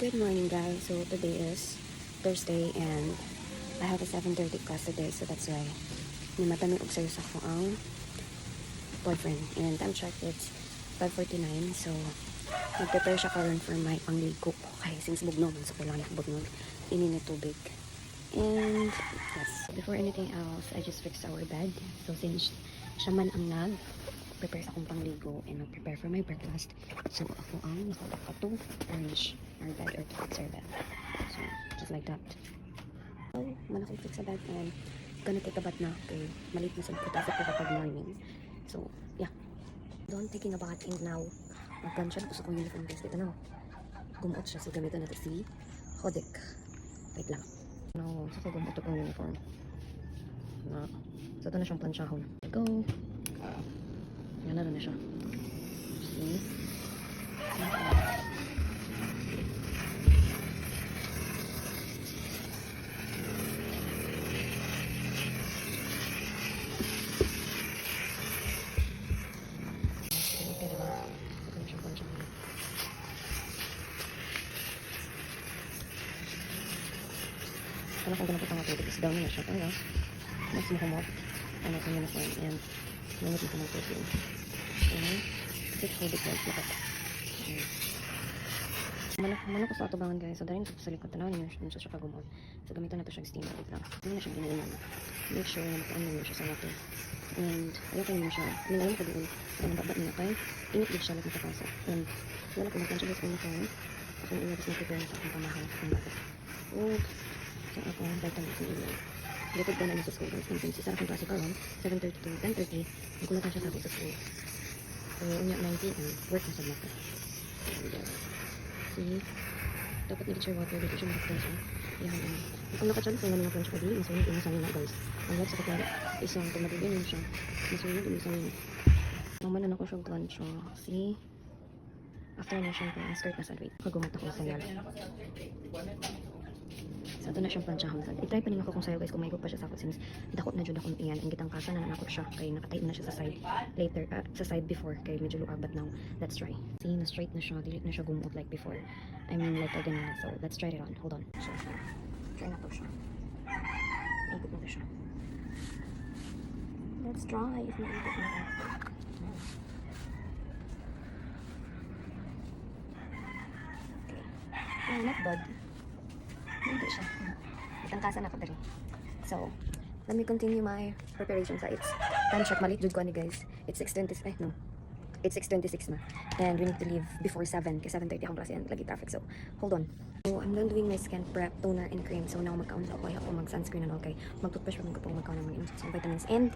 Good morning guys. So today is Thursday and I have a 7.30 class today so that's why nimatami og sayo sa ko ang boyfriend. And time check it's 5.49 so nag-prepare siya karon for my pangligo. Okay, since bugnog so ko bugnog. Ini na tubig. And yes, before anything else, I just fixed our bed. So since siya man ang nag prepare sa akong pangligo and prepare for my breakfast. So ako ang nakadaka to bed or to fix our bed. So just like that. So, man akong fix sa bed and gonna take a bath na kay malit na sa puta sa kapag morning. So, yeah. Don't thinking about it now. Nagkansya ko sa kong uniform guys. Dito na. Gumuot siya. So, gamitin natin si Hodik. Wait lang. No, so, gumuot ko uniform. Na. So, ito na siyang plansyahon. Go. Yan na siya. Okay. Sana kung ganun po pang matubig is down na siya. Pero, mas mahumot. Ano kung yun ako. Ayan. Lumot na sa mga protein. 6 cubic yards na kata. Manok, manok sa atubangan guys. So, dahil sa likod tanaw ninyo, nyo siya kagumon. So, gamitan na to siyang steamer. Wait lang. Hindi na siya ginayin Make sure na makaon ninyo siya sa water. And, ayakin nyo siya. Minayin ko doon. Ang baba niya kay, init din siya lang makapasok. And, wala kong magkansya guys kung nakaon. Ako yung inabas na prepare sa akong pamahal. Ang bata. And, sa ako, vitamin C. Likod ko na nasa school guys. Kung sisara kong klase karon, 7.30 to 10.30, nagkulatan siya sa ako sa school. Unya 19 and work na sa mata. Uh, dapat nila siya water dito siya makaprensa. Yan, um, kung nakachan ko nga mga French padi, masunod yung masangin na guys. Ang love sa kakari, isang tumatibin yun siya. Masunod yung masangin. Naman na ako siya lunch. So, see, after na siya ang skirt na sa wait. Kagumat ako sa yan. So, ito na siyang planchahon sad. I-try pa rin ako kung sayo guys, kung may pa siya sa ako since dakot na dyan akong iyan. Ang gitang kasa na nakot siya kay nakatayo na siya sa side later, uh, sa side before kay medyo luag but now, let's try. See, na straight na siya, dili na siya gumuot like before. I mean, like again na. So, let's try it on. Hold on. So, try na to siya. Ikot na to siya. Let's try if naikot na to. Okay. Oh, not bad. Hindi siya. Itangkasan ako dali. So, let me continue my preparation sa it's time check malit jud ko ni guys. It's 6:20 eh no. It's 6:26 na. And we need to leave before 7 kasi 7:30 akong klase and lagi traffic. So, hold on. So, I'm done doing my skin prep, toner, and cream. So, now magkaon sa ako. Ako mag-sunscreen and all kay mag-toothbrush pa ko magkaon ng mga vitamins and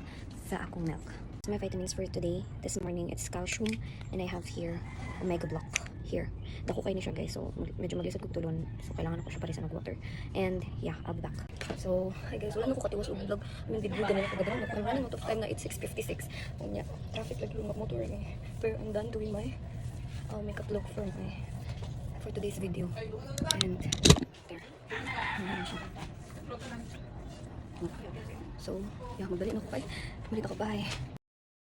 sa akong milk. So, my vitamins for today, this morning, it's calcium and I have here omega block here. Dako kayo ni siya guys. So, medyo maglisod kong tulon. So, kailangan ako siya parisan ng water. And, yeah, I'll be back. So, hi guys. Wala na ko katiwas og vlog. I mean, video ganun ako gadaw. Pero running out of time na it's 6.56. O niya, traffic lagi lumag motor eh. Pero I'm done doing my uh, makeup look for my for today's video. And, there. Na. So, yeah, magbalik na ako kay. Malit ako, bye.